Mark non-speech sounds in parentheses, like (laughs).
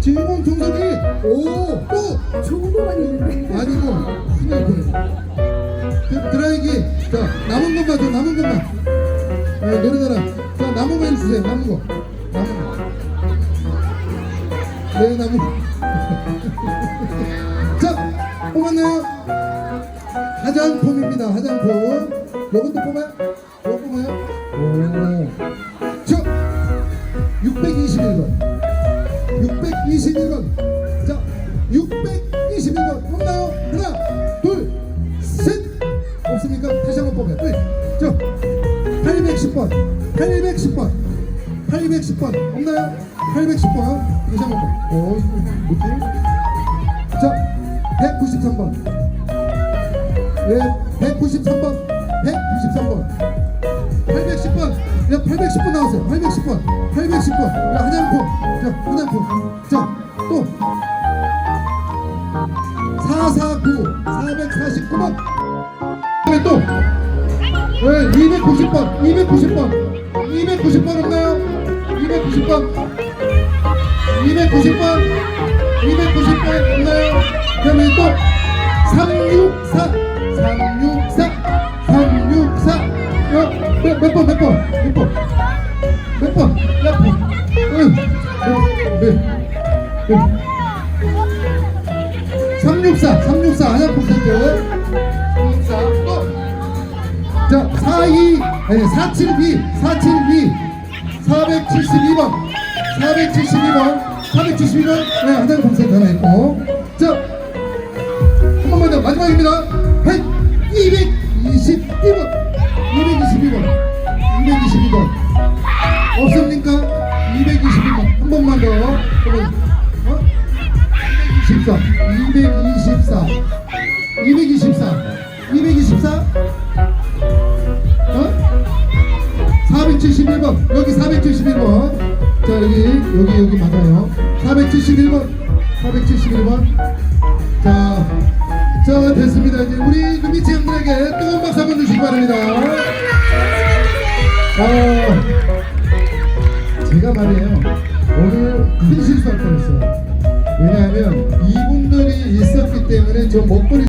주인공 종석이 오또 좋은 거만 있는데. 아니고 드- 드라이기. 자 남은 것만 줘 남은 것만. 네, 노래자랑. 자 남은 거 해주세요 남은 거. 남은 거네 남은 거자 (laughs) 뽑았나요? 화장품입니다 화장품. 요것도 뽑아요? 요거 뽑아요? 오자 621번 621번. 자, 621번. 없나요? 하나, 둘, 셋. 없습니까? 다시 한번 뽑아요. 빨리. 자, 810번. 810번. 810번. 없나요? 810번. 다시 한번 뽑아요. 어, 이거 뭐지? 자, 193번. 예, 193번. 193번. 810번. 야, 810번 나왔어요. 810번. 810번. 야, 화장품. 자, 화장품. 자, 또. 449. 449번. 그다음에 또. 네, 290번. 290번. 290번 없나요? 290번. 290번. 290번 없나요? 그다음에 또. 364. 364. 364. 야, 몇, 몇 번, 몇 번, 몇 번. 364, 364, 한약품 세트. 364, 또. 자, 42, 아니, 472, 472, 472번, 472번, 472번, 네, 한약품 세트 하나 있고. 자, 한 번만 더, 마지막입니다. 없습니까? 222번 한 번만 더 그러면 어? 224 224 224 224 어? 471번 여기 471번 자 여기 여기 여기 맞아요 471번 471번 자, 자 됐습니다. 이제 우리 그 미치 형들에게 뜨거운 박수 한번 주시기 바랍니다. 제가 말이에요. 오늘 큰 실수할 뻔했어요. 왜냐하면 이분들이 있었기 때문에 저 목걸이